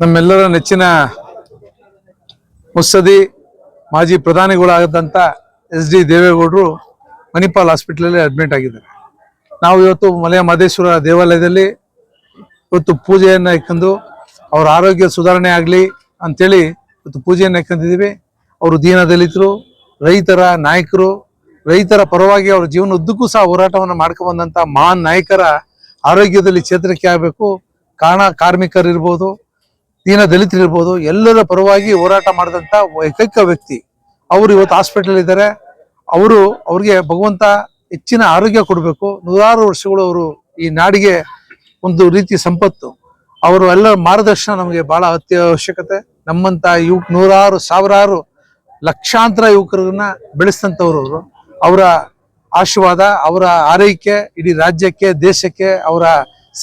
ನಮ್ಮೆಲ್ಲರ ನೆಚ್ಚಿನ ಮುಸದಿ ಮಾಜಿ ಪ್ರಧಾನಿಗಳಾದಂಥ ಎಸ್ ಡಿ ದೇವೇಗೌಡರು ಮಣಿಪಾಲ್ ಹಾಸ್ಪಿಟ್ಲಲ್ಲಿ ಅಡ್ಮಿಟ್ ಆಗಿದ್ದಾರೆ. ನಾವು ಇವತ್ತು ಮಲೆಯ ಮಹದೇಶ್ವರ ದೇವಾಲಯದಲ್ಲಿ ಇವತ್ತು ಪೂಜೆಯನ್ನು ಇಕ್ಕಂದು ಅವ್ರ ಆರೋಗ್ಯ ಸುಧಾರಣೆ ಆಗಲಿ ಅಂತೇಳಿ ಇವತ್ತು ಪೂಜೆಯನ್ನು ಇಕ್ಕಂತಿದ್ದೀವಿ ಅವರು ದೀನ ದಲಿತರು ರೈತರ ನಾಯಕರು, ರೈತರ ಪರವಾಗಿ ಅವರ ಜೀವನ ಉದ್ದಕ್ಕೂ ಸಹ ಹೋರಾಟವನ್ನು ಮಾಡ್ಕೊಂಡ್ಬಂದಂಥ ಮಹಾನ್ ನಾಯಕರ ಆರೋಗ್ಯದಲ್ಲಿ ಚೇತರಿಕೆ ಆಗಬೇಕು. ಕಾರಣ ಕಾರ್ಮಿಕರಿರ್ಬೋದು ದೀನ ದಲಿತರಿರ್ಬೋದು ಎಲ್ಲರ ಪರವಾಗಿ ಹೋರಾಟ ಮಾಡಿದಂಥ ಏಕೈಕ ವ್ಯಕ್ತಿ. ಅವರು ಇವತ್ತು ಹಾಸ್ಪಿಟಲ್ ಇದ್ದಾರೆ. ಅವರು ಅವ್ರಿಗೆ ಭಗವಂತ ಹೆಚ್ಚಿನ ಆರೋಗ್ಯ ಕೊಡಬೇಕು. ನೂರಾರು ವರ್ಷಗಳು ಅವರು ಈ ನಾಡಿಗೆ ಒಂದು ರೀತಿ ಸಂಪತ್ತು. ಅವರು ಎಲ್ಲರ ಮಾರ್ಗದರ್ಶನ ನಮಗೆ ಬಹಳ ಅತ್ಯವಶ್ಯಕತೆ. ನಮ್ಮಂತ ಯುವ, ನೂರಾರು, ಸಾವಿರಾರು ಲಕ್ಷಾಂತರ ಯುವಕರನ್ನ ಬೆಳೆಸಿದಂಥವ್ರು ಅವರು. ಅವರ ಆಶೀರ್ವಾದ, ಅವರ ಆರೈಕೆ ಇಡೀ ರಾಜ್ಯಕ್ಕೆ, ದೇಶಕ್ಕೆ, ಅವರ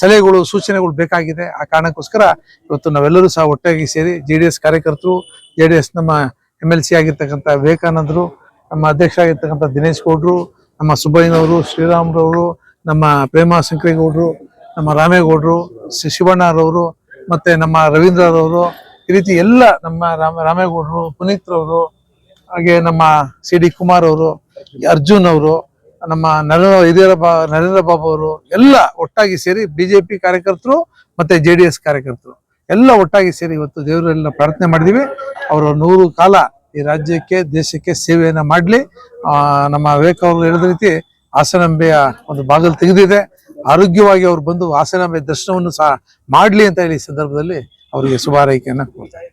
ಸಲಹೆಗಳು, ಸೂಚನೆಗಳು ಬೇಕಾಗಿದೆ. ಆ ಕಾರಣಕ್ಕೋಸ್ಕರ ಇವತ್ತು ನಾವೆಲ್ಲರೂ ಸಹ ಒಟ್ಟಾಗಿ ಸೇರಿ ಜೆ ಡಿ ಎಸ್ ಕಾರ್ಯಕರ್ತರು ಜೆ ಡಿ ಎಸ್ ನಮ್ಮ ಎಂ ಎಲ್ ಸಿ ಆಗಿರ್ತಕ್ಕಂಥ ವಿವೇಕಾನಂದರು, ನಮ್ಮ ಅಧ್ಯಕ್ಷ ಆಗಿರ್ತಕ್ಕಂಥ ದಿನೇಶ್ ಗೌಡ್ರು, ನಮ್ಮ ಸುಬ್ಬಯ್ಯನವರು, ಶ್ರೀರಾಮ್ರವರು, ನಮ್ಮ ಪ್ರೇಮ ಶಂಕರೇಗೌಡರು, ನಮ್ಮ ರಾಮೇಗೌಡರು ಶಿವಣ್ಣರವರು, ಮತ್ತೆ ನಮ್ಮ ರವೀಂದ್ರರವರು, ಈ ರೀತಿ ಎಲ್ಲ ನಮ್ಮ ರಾಮ, ರಾಮೇಗೌಡರು, ಪುನೀತ್ರವರು, ಹಾಗೆ ನಮ್ಮ ಸಿ ಡಿ ಕುಮಾರ್ ಅವರು ಅರ್ಜುನ್ ಅವರು ನಮ್ಮ ನರೇಂದ್ರ ಬಾ, ನರೇಂದ್ರ ಬಾಬು ಅವರು ಎಲ್ಲ ಒಟ್ಟಾಗಿ ಸೇರಿ ಬಿಜೆಪಿ ಕಾರ್ಯಕರ್ತರು ಮತ್ತೆ ಜೆ ಡಿ ಎಸ್ ಕಾರ್ಯಕರ್ತರು ಎಲ್ಲ ಒಟ್ಟಾಗಿ ಸೇರಿ ಇವತ್ತು ದೇವರೆಲ್ಲ ಪ್ರಾರ್ಥನೆ ಮಾಡಿದೀವಿ. ಅವರು ನೂರು ಕಾಲ ಈ ರಾಜ್ಯಕ್ಕೆ, ದೇಶಕ್ಕೆ ಸೇವೆಯನ್ನ ಮಾಡಲಿ. ನಮ್ಮ ವಿವೇಕ ಅವರು ಹೇಳಿದ ರೀತಿ ಹಾಸನಾಂಬೆಯ ಒಂದು ಬಾಗಿಲು ತೆಗೆದಿದೆ. ಆರೋಗ್ಯವಾಗಿ ಅವ್ರು ಬಂದು ಹಾಸನಾಂಬೆ ದರ್ಶನವನ್ನು ಸಹ ಮಾಡಲಿ ಅಂತ ಹೇಳಿ ಸಂದರ್ಭದಲ್ಲಿ ಅವರಿಗೆ ಶುಭಾರೈಕೆಯನ್ನ ಕೊಡ್ತಾರೆ